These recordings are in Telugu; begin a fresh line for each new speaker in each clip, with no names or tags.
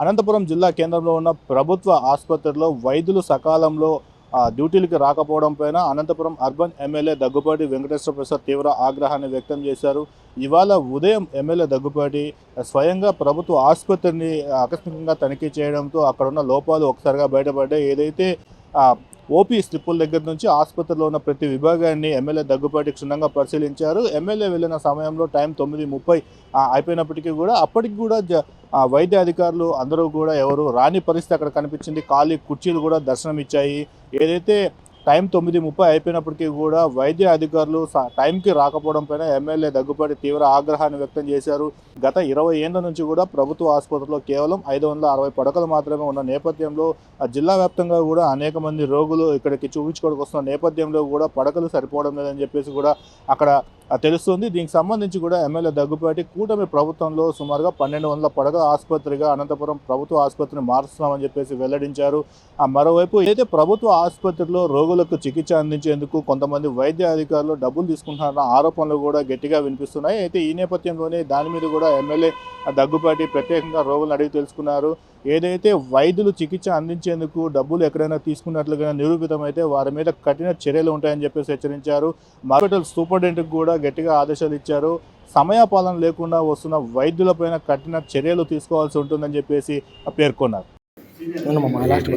అనంతపురం జిల్లా కేంద్రంలో ఉన్న ప్రభుత్వ ఆసుపత్రిలో వైద్యులు సకాలంలో డ్యూటీలకు రాకపోవడం పైన అనంతపురం అర్బన్ ఎమ్మెల్యే దగ్గుపాటి వెంకటేశ్వర ప్రసాద్ తీవ్ర ఆగ్రహాన్ని వ్యక్తం చేశారు. ఇవాళ ఉదయం ఎమ్మెల్యే దగ్గుపాటి స్వయంగా ప్రభుత్వ ఆసుపత్రిని ఆకస్మికంగా తనిఖీ చేయడంతో అక్కడ ఉన్న లోపాలు ఒకసారిగా బయటపడ్డాయి. ఏదైతే ఓపీ స్లిప్పుల దగ్గర నుంచి ఆసుపత్రిలో ఉన్న ప్రతి విభాగాన్ని ఎమ్మెల్యే దగ్గుపాటి క్షుణ్ణంగా పరిశీలించారు. ఎమ్మెల్యే వెళ్ళిన సమయంలో టైం తొమ్మిది ముప్పై అయిపోయినప్పటికీ కూడా అప్పటికి కూడా జ- వైద్య అధికారులు అందరూ కూడా ఎవరు రాని పరిస్థితి అక్కడ కనిపించింది. ఖాళీ కుర్చీలు కూడా దర్శనం ఇచ్చాయి ఏదైతే టైం తొమ్మిది ముప్పై అయిపోయినప్పటికీ కూడా వైద్య అధికారులు స- టైంకి రాకపోవడం పైన ఎమ్మెల్యే దగ్గుపాటి తీవ్ర ఆగ్రహాన్ని వ్యక్తం చేశారు. గత ఇరవై ఏళ్ళ నుంచి కూడా ప్రభుత్వ ఆసుపత్రిలో కేవలం ఐదు వందల అరవై పడకలు మాత్రమే ఉన్న నేపథ్యంలో ఆ జిల్లా వ్యాప్తంగా కూడా అనేక మంది రోగులు ఇక్కడికి చూపించుకోవడానికి వస్తున్న నేపథ్యంలో కూడా పడకలు సరిపోవడం లేదని చెప్పేసి కూడా అక్కడ తెలుస్తుంది. దీనికి సంబంధించి కూడా ఎమ్మెల్యే దగ్గుపాటి కూటమి ప్రభుత్వంలో సుమారుగా పన్నెండు వందల పడగ ఆసుపత్రిగా అనంతపురం ప్రభుత్వ ఆసుపత్రిని మారుస్తున్నామని చెప్పేసి వెల్లడించారు. ఆ మరోవైపు ఏదైతే ప్రభుత్వ ఆసుపత్రిలో రోగులకు చికిత్స అందించేందుకు కొంతమంది వైద్య అధికారులు డబ్బులు తీసుకుంటున్నారన్న ఆరోపణలు కూడా గట్టిగా వినిపిస్తున్నాయి. అయితే ఈ నేపథ్యంలోనే దాని మీద కూడా ఎమ్మెల్యే దగ్గుపాటి ప్రత్యేకంగా రోగులను అడిగి తెలుసుకున్నారు. ఏదైతే వైద్యులు చికిత్స అందించేందుకు డబ్బులు ఎక్కడైనా తీసుకున్నట్లుగా నిరూపితమైతే వారి మీద కఠిన చర్యలు ఉంటాయని చెప్పేసి హెచ్చరించారు. హాస్పిటల్ సూపరింటెండెంట్కి కూడా గట్టిగా ఆదేశాలు ఇచ్చారు. సమయపాలన లేకుండా వస్తున్న వైద్యులపైన కఠిన చర్యలు తీసుకోవాల్సి ఉంటుందని చెప్పేసి పేర్కొన్నారు.
అవునమ్మా లాస్ట్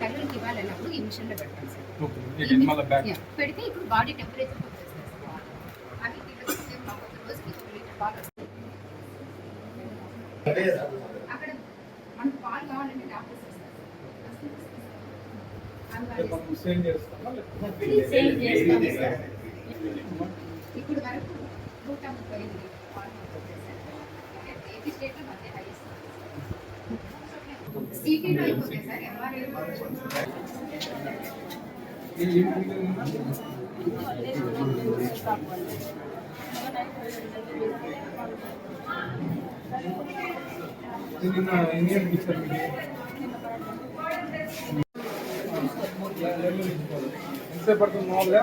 తల్లికి ఇవ్వాలన్నప్పుడు ఈ మిషన్లో పెడతాం సార్. పెడితే ఇప్పుడు బాడీ టెంపరేచర్ అవి రోజుకి ఒక లీటర్ పాలు అక్కడ మనకు పాలు కావాలంటే డాక్టర్స్. ఇప్పుడు వరకు నూట ముప్పై ఎనిమిది పాలు వస్తుంది ఏపీ స్టేట్లో మధ్య హైయెస్ట్ సిటీలో సార్ ఎంఆర్ఐ
పడుతుంది మామూలుగా?